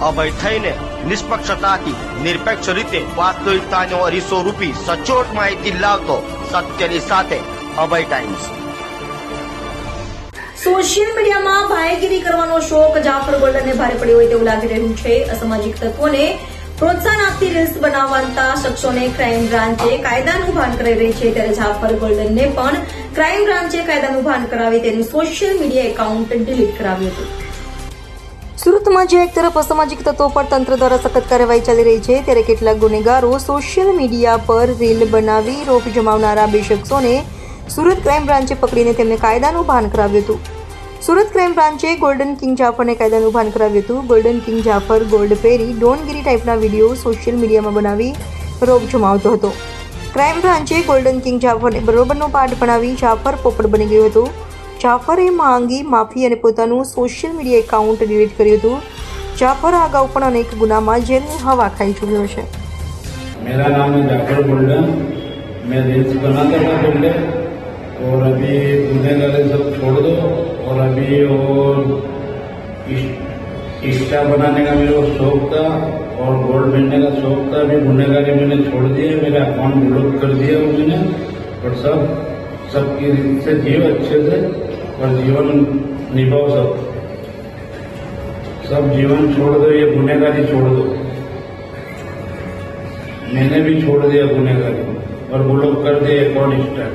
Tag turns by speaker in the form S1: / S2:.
S1: અભય થઈને નિષ્પક્ષતાથી નિરપેક્ષ રીતે વાસ્તવિકતાનો અરીસો રૂપી સચોટ માહિતી લાવતો સત્યની સાથે અભય ટાઈમ્સ.
S2: સોશિયલ મીડિયામાં ભાઈગીરી કરવાનો શોખ જાફર ગોલ્ડનને ભારે પડ્યો હોય તેવું લાગી રહ્યું છે. અસામાજિક તત્વોને પ્રોત્સાહન આપતી રીલ્સ બનાવતા શખ્સોને ક્રાઇમ બ્રાન્ચે કાયદાનું ભાન કરાવી રહી છે. ત્યારે જાફર ગોલ્ડનને પણ ક્રાઇમ બ્રાન્ચે કાયદાનું ભાન કરાવી તેનું સોશિયલ મીડિયા એકાઉન્ટ ડિલીટ કરાવ્યું હતું. સુરતમાં જે એક તરફ અસામાજિક તત્વો પર તંત્ર દ્વારા સખત કાર્યવાહી ચાલી રહી છે, ત્યારે કેટલાક ગુનેગારો સોશિયલ મીડિયા પર રીલ બનાવી રોપ જમાવનારા બે શખ્સોને સુરત ક્રાઇમ બ્રાન્ચે પકડીને તેમને કાયદાનું ભાન કરાવ્યું હતું. સુરત ક્રાઇમ બ્રાન્ચે ગોલ્ડન કિંગ જાફરને કાયદાનું ભાન કરાવ્યું હતું. ગોલ્ડન કિંગ જાફર ગોલ્ડ પહેરી ડોનગીરી ટાઈપના વીડિયો સોશિયલ મીડિયામાં બનાવી રોપ જમાવતો હતો. ક્રાઇમ બ્રાન્ચે ગોલ્ડન કિંગ જાફરને બરોબરનો પાઠ ભણાવી જાફર પોપટ બની ગયો હતો. જાફરે માંગી માફી અને પોતાનું સોશિયલ મીડિયા એકાઉન્ટ ડિલીટ કર્યું હતું જાફર આ અગાઉ પણ અનેક ગુનામાં જેલની હવા ખાઈ ચૂક્યો છે
S3: मेरा नाम है जाफर गोल्डन मैं रील्स बनाता था पहले और अभी गुनेगारी सब छोड़ दो और अभी और इंस्टा बनाने का मेरे को शौक था और गोल्ड पहनने का शौक था अभी गुनेगारी मैंने छोड़ दिए मेरा अकाउंट ब्लॉक कर दिया वो मैंने और सब सबकी से जीव अच्छे से और जीवन निभाओ सब। सब जीवन छोड़ दो, ये गुनेगारी छोड़ दो। मैंने भी छोड़ दिया गुनेगारी। और वो लोग कर दिए अकाउंट स्टार्ट